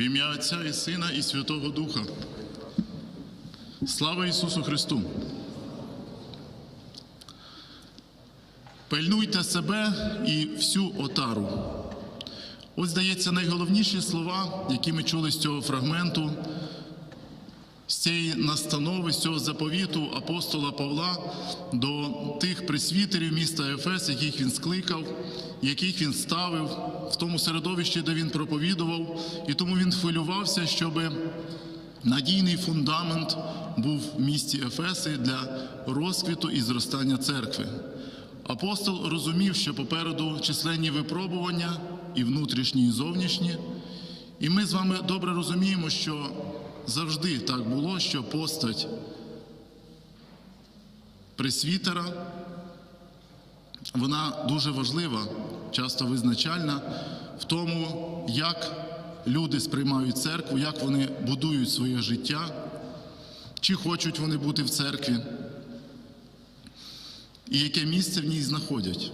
В ім'я Отця і Сина і Святого Духа. Слава Ісусу Христу! Пильнуйте себе і всю отару. Ось, здається, найголовніші слова, які ми чули з цього фрагменту, з цієї настанови, з цього заповіту апостола Павла до тих присвітерів міста Ефес, яких він скликав, яких він ставив в тому середовищі, де він проповідував, і тому він хвилювався, щоб надійний фундамент був в місті Ефеси для розквіту і зростання церкви. Апостол розумів, що попереду численні випробування і внутрішні, і зовнішні. І ми з вами добре розуміємо, що завжди так було, що постать пресвітера, вона дуже важлива, часто визначальна в тому, як люди сприймають церкву, як вони будують своє життя, чи хочуть вони бути в церкві, і яке місце в ній знаходять.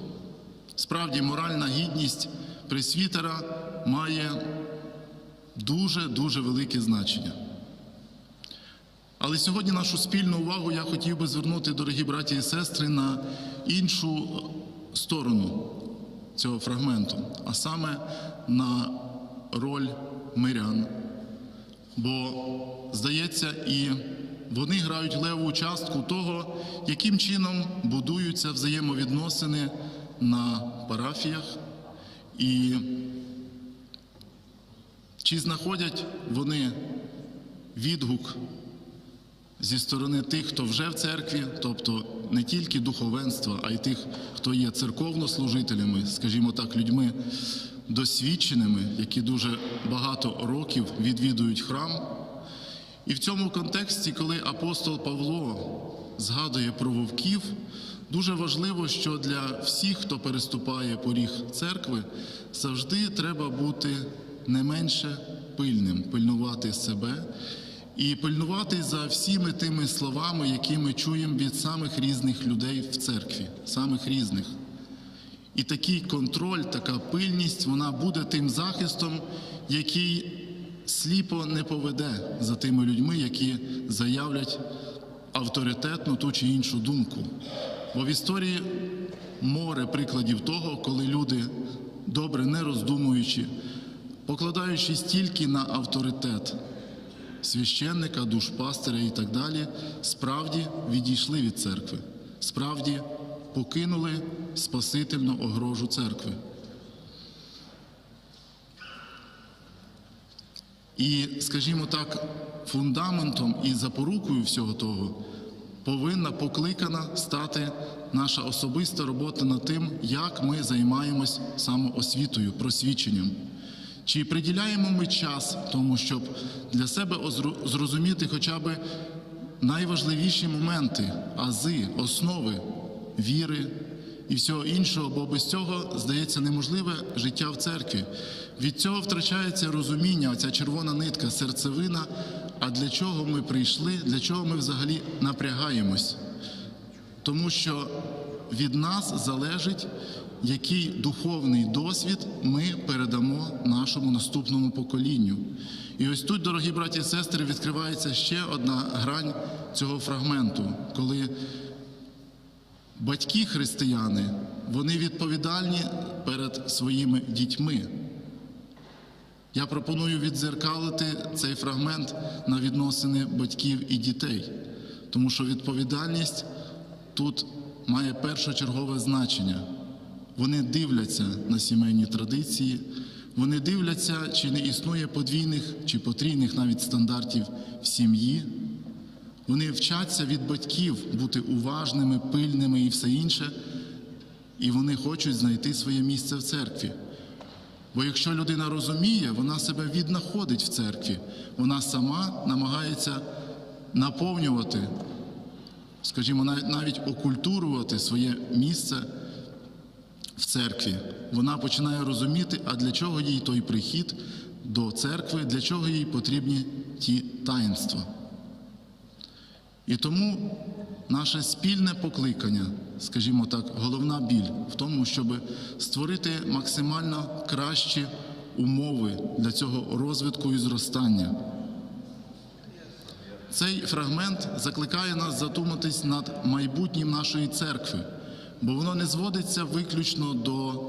Справді, моральна гідність пресвітера має дуже-дуже велике значення. Але сьогодні нашу спільну увагу я хотів би звернути, дорогі браті і сестри, на іншу сторону цього фрагменту, а саме на роль мирян. Бо, здається, і вони грають леву частку того, яким чином будуються взаємовідносини на парафіях, і чи знаходять вони відгук зі сторони тих, хто вже в церкві, тобто не тільки духовенства, а й тих, хто є церковнослужителями, скажімо так, людьми досвідченими, які дуже багато років відвідують храм. І в цьому контексті, коли апостол Павло згадує про вовків, дуже важливо, що для всіх, хто переступає поріг церкви, завжди треба бути не менше пильним, пильнувати себе і пильнувати за всіми тими словами, які ми чуємо від самих різних людей в церкві, самих різних. І такий контроль, така пильність, вона буде тим захистом, який сліпо не поведе за тими людьми, які заявлять авторитетну ту чи іншу думку. Бо в історії море прикладів того, коли люди, добре не роздумуючи, покладаючись тільки на авторитет священника, душпастиря і так далі, справді відійшли від церкви, справді покинули спасительну огрожу церкви. І, скажімо так, фундаментом і запорукою всього того повинна покликана стати наша особиста робота над тим, як ми займаємось самоосвітою, просвіченням. Чи приділяємо ми час тому, щоб для себе зрозуміти хоча б найважливіші моменти, ази, основи віри і всього іншого, бо без цього здається неможливе життя в церкві. Від цього втрачається розуміння, ця червона нитка, серцевина. А для чого ми прийшли, для чого ми взагалі напрягаємось? Тому що від нас залежить, який духовний досвід ми передамо нашому наступному поколінню. І ось тут, дорогі браті і сестри, відкривається ще одна грань цього фрагменту, коли батьки християни, вони відповідальні перед своїми дітьми. Я пропоную відзеркалити цей фрагмент на відносини батьків і дітей, тому що відповідальність тут має першочергове значення. Вони дивляться на сімейні традиції, вони дивляться, чи не існує подвійних чи потрійних навіть стандартів в сім'ї. Вони вчаться від батьків бути уважними, пильними і все інше, і вони хочуть знайти своє місце в церкві. Бо якщо людина розуміє, вона себе віднаходить в церкві, вона сама намагається наповнювати, скажімо, навіть, навіть окультурувати своє місце в церкві. Вона починає розуміти, а для чого їй той прихід до церкви, для чого їй потрібні ті таїнства. І тому наше спільне покликання, скажімо так, головна біль в тому, щоб створити максимально кращі умови для цього розвитку і зростання. Цей фрагмент закликає нас задуматись над майбутнім нашої церкви, бо воно не зводиться виключно до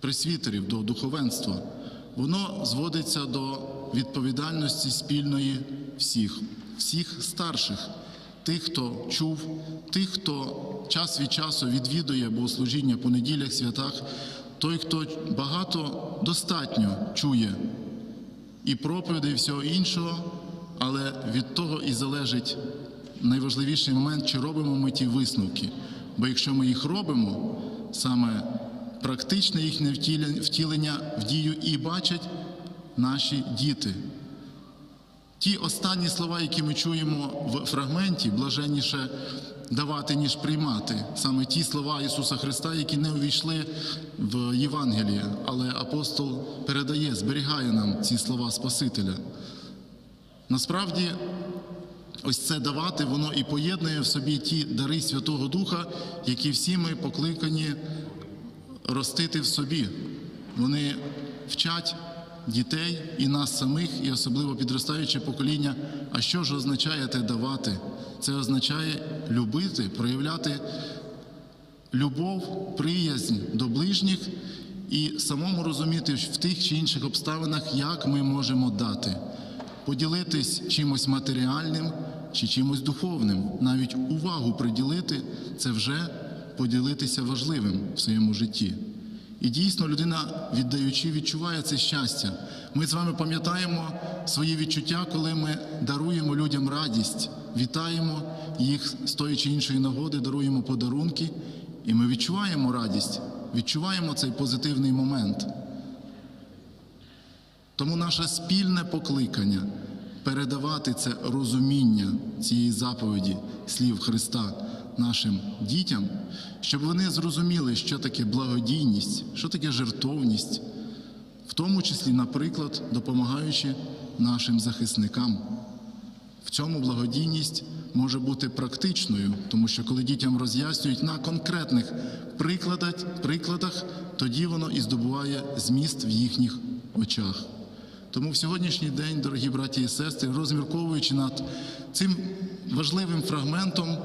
пресвітерів, до духовенства. Воно зводиться до відповідальності спільної всіх, всіх старших, тих, хто чув, тих, хто час від часу відвідує богослужіння по неділях, святах, той, хто багато достатньо чує і проповіді, і всього іншого, але від того і залежить найважливіший момент, чи робимо ми ті висновки. Бо якщо ми їх робимо, саме практичне їхнє втілення- в дію і бачать наші діти. Ті останні слова, які ми чуємо в фрагменті, блаженніше давати, ніж приймати. Саме ті слова Ісуса Христа, які не увійшли в Євангеліє, але апостол передає, зберігає нам ці слова Спасителя. Насправді, ось це давати, воно і поєднує в собі ті дари Святого Духа, які всі ми покликані ростити в собі. Вони вчать дітей і нас самих, і особливо підростаюче покоління. А що ж означає те давати? Це означає любити, проявляти любов, приязнь до ближніх і самому розуміти в тих чи інших обставинах, як ми можемо дати, поділитись чимось матеріальним чи чимось духовним, навіть увагу приділити це вже поділитися важливим в своєму житті. І дійсно людина, віддаючи, відчуває це щастя. Ми з вами пам'ятаємо свої відчуття, коли ми даруємо людям радість, вітаємо їх з тої чи іншої нагоди, даруємо подарунки, і ми відчуваємо радість, відчуваємо цей позитивний момент. Тому наше спільне покликання передавати це розуміння цієї заповіді слів Христа нашим дітям, щоб вони зрозуміли, що таке благодійність, що таке жертовність, в тому числі, наприклад, допомагаючи нашим захисникам. В цьому благодійність може бути практичною, тому що коли дітям роз'яснюють на конкретних прикладах, прикладах, тоді воно і здобуває зміст в їхніх очах. Тому в сьогоднішній день, дорогі браті і сестри, розмірковуючи над цим важливим фрагментом,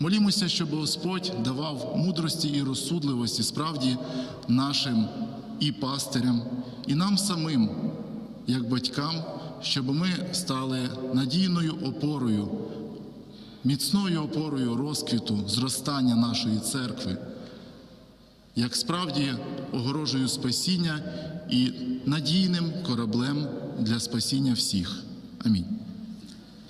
молімося, щоб Господь давав мудрості і розсудливості справді нашим і пастирям, і нам самим, як батькам, щоб ми стали надійною опорою, міцною опорою розквіту, зростання нашої церкви, як справді огорожею спасіння і надійним кораблем для спасіння всіх. Амінь.